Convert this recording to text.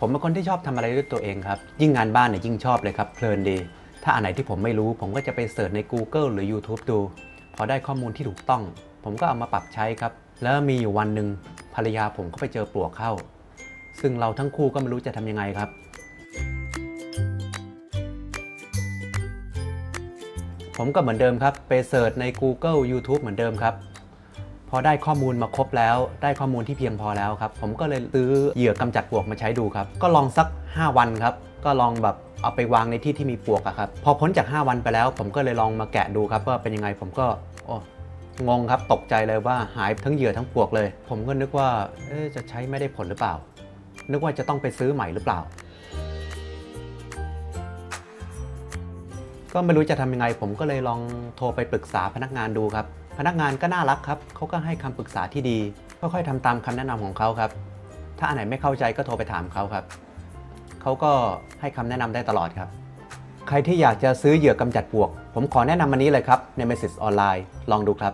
ผมเป็นคนที่ชอบทำอะไรด้วยตัวเองครับ ยิ่งงานบ้านเนี่ยยิ่งชอบเลยครับ เพลินดี ถ้าอันไหนที่ผมไม่รู้ ผมก็จะไปเสิร์ชใน Google หรือ YouTube ดู พอได้ข้อมูลที่ถูกต้อง ผมก็เอามาปรับใช้ครับ แล้วมีอยู่วันหนึ่งภรรยาผมก็ไปเจอปลวกเข้า ซึ่งเราทั้งคู่ก็ไม่รู้จะทำยังไงครับ ผมก็เหมือนเดิมครับ ไปเสิร์ชใน Google YouTube เหมือนเดิมครับ พอได้ข้อมูลมาครบแล้ว ได้ข้อมูลที่เพียงพอแล้วครับ ผมก็เลยซื้อเหยื่อกำจัดปลวกมาใช้ดูครับ ก็ลองสัก 5 วันครับ ก็ลองแบบเอาไปวางในที่ที่มีปลวกครับ พอพ้นจาก 5 วันไปแล้ว ผมก็เลยลองมาแกะดูครับว่าเป็นยังไงผมก็โอ้งงครับตกใจเลยว่าหายทั้งเหยื่อทั้งปลวกเลย ผมก็นึกว่าจะใช้ไม่ได้ผลหรือเปล่า นึกว่าจะต้องไปซื้อใหม่หรือเปล่า ก็ไม่รู้จะทำยังไง ผมก็เลยลองโทรไปปรึกษาพนักงานดูครับ พนักงานก็น่ารักครับเขาก็ให้คำปรึกษาที่ดี ค่อยๆทำตามคำแนะนำของเขาครับ ถ้าอันไหนไม่เข้าใจก็โทรไปถามเขาครับเขาก็ให้คำแนะนำได้ตลอดครับ ใครที่อยากจะซื้อเหยื่อกำจัดปลวก ผมขอแนะนำอันนี้เลยครับใน Message ออนไลน์ลองดูครับ